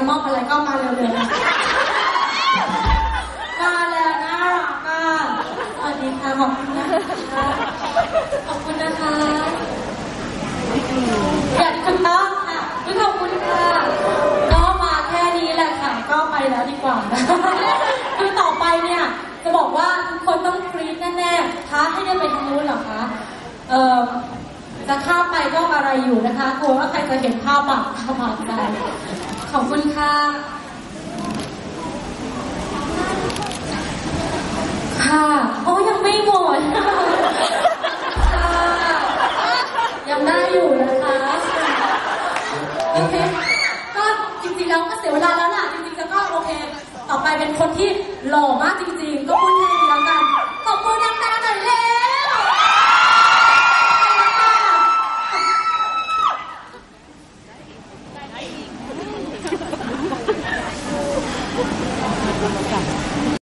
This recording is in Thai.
จะมอบอะไรก็มาเร็วๆนะมาแล้วน่ารักอะสวัสดีค่ะขอบคุณนะคะขอบคุณนะคะอยากคุณต้องค่ะอุ๊ยขอบคุณค่ะก็มาแค่นี้แหละค่ะก็ไปแล้วดีกว่าคือต่อไปเนี่ยจะบอกว่าทุกคนต้องกรี๊ดแน่ๆท้าให้ได้ไปทางนู้นเหรอคะเออจะข้ามไปก็อะไรอยู่นะคะกลัวว่าใครจะเห็นภาพบาดตาบาดใจ ขอบคุณค่ะ ค่ะ โอ้ยังไม่หมดค่ะ ยังได้อยู่นะคะ โอเค ก็จริงๆแล้วก็เสียเวลาแล้วล่ะ จริงๆแล้วก็โอเค ต่อไปเป็นคนที่หล่อมากจริงๆ ก็พูดแค่นี้แล้วกัน ขอบคุณดังๆหน่อยเ